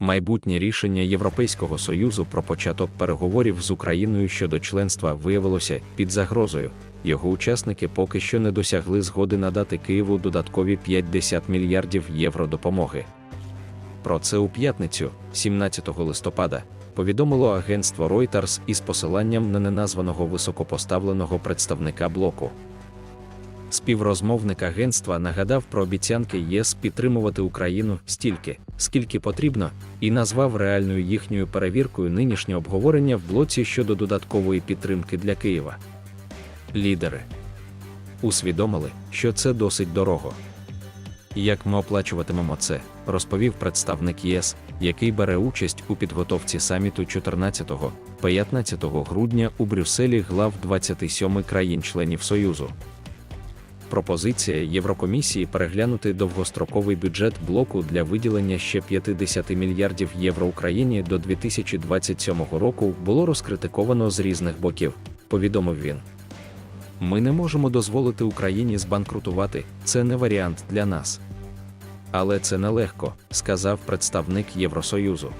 Майбутнє рішення Європейського Союзу про початок переговорів з Україною щодо членства виявилося під загрозою. Його учасники поки що не досягли згоди надати Києву додаткові 50 мільярдів євро допомоги. Про це у п'ятницю, 17 листопада, повідомило агентство Reuters із посиланням на неназваного високопоставленого представника блоку. Співрозмовник агентства нагадав про обіцянки ЄС підтримувати Україну стільки, скільки потрібно, і назвав реальною їхньою перевіркою нинішнє обговорення в блоці щодо додаткової підтримки для Києва. Лідери усвідомили, що це досить дорого. Як ми оплачуватимемо це, розповів представник ЄС, який бере участь у підготовці саміту 14-15 грудня у Брюсселі глав 27 країн-членів Союзу. Пропозиція Єврокомісії переглянути довгостроковий бюджет блоку для виділення ще 50 мільярдів євро Україні до 2027 року було розкритиковано з різних боків, повідомив він. Ми не можемо дозволити Україні збанкрутувати, це не варіант для нас. Але це нелегко, сказав представник Євросоюзу.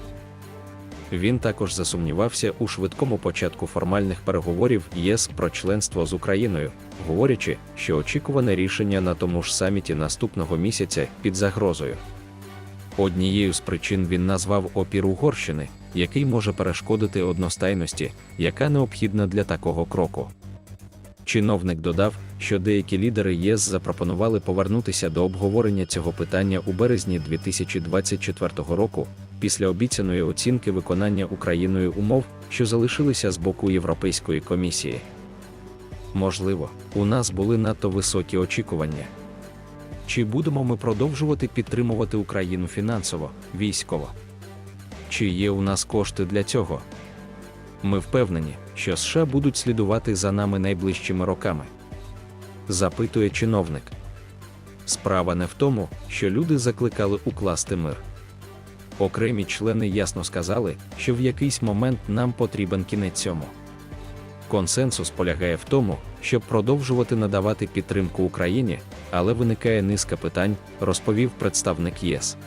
Він також засумнівався у швидкому початку формальних переговорів ЄС про членство з Україною, говорячи, що очікуване рішення на тому ж саміті наступного місяця під загрозою. Однією з причин він назвав опір Угорщини, який може перешкодити одностайності, яка необхідна для такого кроку. Чиновник додав, що деякі лідери ЄС запропонували повернутися до обговорення цього питання у березні 2024 року, після обіцяної оцінки виконання Україною умов, що залишилися з боку Європейської комісії. Можливо, у нас були надто високі очікування. Чи будемо ми продовжувати підтримувати Україну фінансово, військово? Чи є у нас кошти для цього? Ми впевнені, що США будуть слідувати за нами найближчими роками. Запитує чиновник. Справа не в тому, що люди закликали укласти мир. Окремі члени ясно сказали, що в якийсь момент нам потрібен кінець цьому. Консенсус полягає в тому, щоб продовжувати надавати підтримку Україні, але виникає низка питань, розповів представник ЄС.